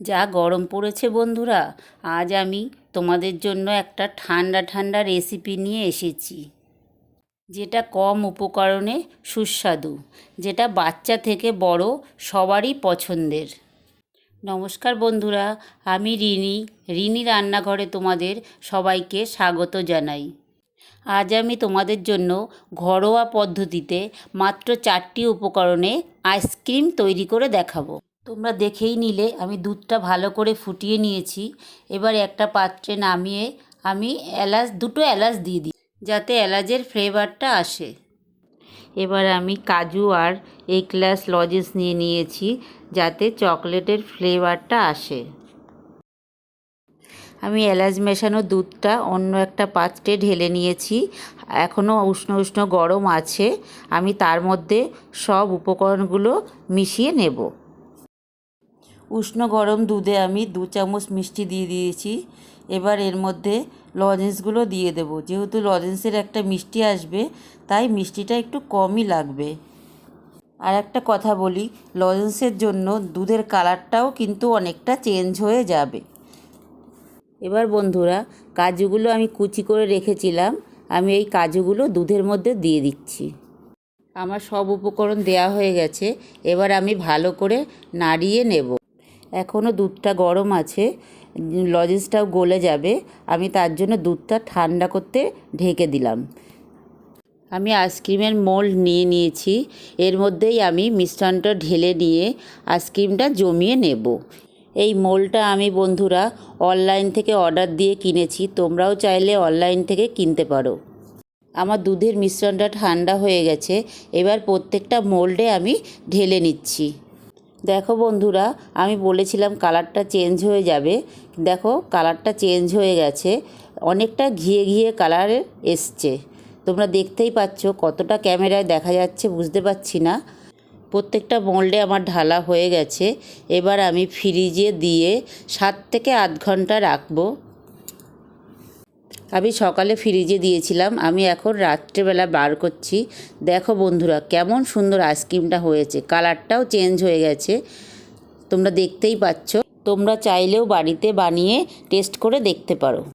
যা গরম পড়েছে বন্ধুরা, আজ আমি তোমাদের জন্য একটা ঠান্ডা ঠান্ডা রেসিপি নিয়ে এসেছি। যেটা কম উপকরণে সুস্বাদু, যেটা বাচ্চা থেকে বড় সবারই পছন্দের। নমস্কার বন্ধুরা, আমি রিনি রিনি রান্নাঘরে তোমাদের সবাইকে স্বাগত জানাই। আজ আমি তোমাদের জন্য ঘরোয়া পদ্ধতিতে মাত্র চারটি উপকরণে আইসক্রিম তৈরি করে দেখাবো। তোমরা দেখেই নিলে। আমি দুধটা ভালো করে ফুটিয়ে নিয়েছি। এবার একটা পাত্রে নামিয়ে আমি এলাচ, দুটো এলাচ দিয়ে দিই, যাতে এলাচের ফ্লেভারটা আসে। এবার আমি কাজু আর একলাস লজেন্স নিয়ে নিয়েছি, যাতে চকলেটের ফ্লেভারটা আসে। আমি এলাচ মেশানো দুধটা অন্য একটা পাত্রে ঢেলে নিয়েছি। এখনও উষ্ণ উষ্ণ গরম আছে। আমি তার মধ্যে সব উপকরণগুলো মিশিয়ে নেব। উষ্ণ গরম দুধে আমি দু চামচ মিষ্টি দিয়ে দিয়েছি। এবার এর মধ্যে লজেন্সগুলো দিয়ে দেব। যেহেতু লজেন্সের একটা মিষ্টি আসবে, তাই মিষ্টিটা একটু কমই লাগবে। আর একটা কথা বলি, লজেন্সের জন্য দুধের কালারটাও কিন্তু অনেকটা চেঞ্জ হয়ে যাবে। এবার বন্ধুরা, কাজুগুলো আমি কুচি করে রেখেছিলাম। আমি এই কাজুগুলো দুধের মধ্যে দিয়ে দিচ্ছি। আমার সব উপকরণ দেয়া হয়ে গেছে। এবার আমি ভালো করে নাড়িয়ে নেব। এখনও দুধটা গরম আছে, লজেন্সটাও গলে যাবে, আমি তার জন্য দুধটা ঠান্ডা করতে ঢেকে দিলাম। আমি আইসক্রিমের মোল্ড নিয়ে নিয়েছি, এর মধ্যেই আমি মিশ্রণটা ঢেলে নিয়ে আইসক্রিমটা জমিয়ে নেব। এই মোলটা আমি বন্ধুরা অনলাইন থেকে অর্ডার দিয়ে কিনেছি, তোমরাও চাইলে অনলাইন থেকে কিনতে পারো। আমার দুধের মিশ্রণটা ঠান্ডা হয়ে গেছে, এবার প্রত্যেকটা মোল্ডে আমি ঢেলে নিচ্ছি। দেখো বন্ধুরা, আমি বলেছিলাম কালারটা চেঞ্জ হয়ে যাবে। দেখো, কালারটা চেঞ্জ হয়ে গেছে। অনেকটা ঘিয়ে ঘিয়ে কালার এসছে। তোমরা দেখতেই পাচ্ছ কতটা ক্যামেরায় দেখা যাচ্ছে, বুঝতে পারছি না। প্রত্যেকটা মোল্ডে আমার ঢালা হয়ে গেছে। এবার আমি ফ্রিজে দিয়ে সাত থেকে আধ ঘণ্টা রাখব। আমি সকালে ফ্রিজে দিয়েছিলাম। আমি এখন রাত্রেবেলা বার করছি। দেখো বন্ধুরা, কেমন সুন্দর আইসক্রিমটা হয়েছে। কালারটাও চেঞ্জ হয়ে গেছে। তোমরা দেখতেই পাচ্ছ। তোমরা চাইলেও বাড়িতে বানিয়ে টেস্ট করে দেখতে পারো।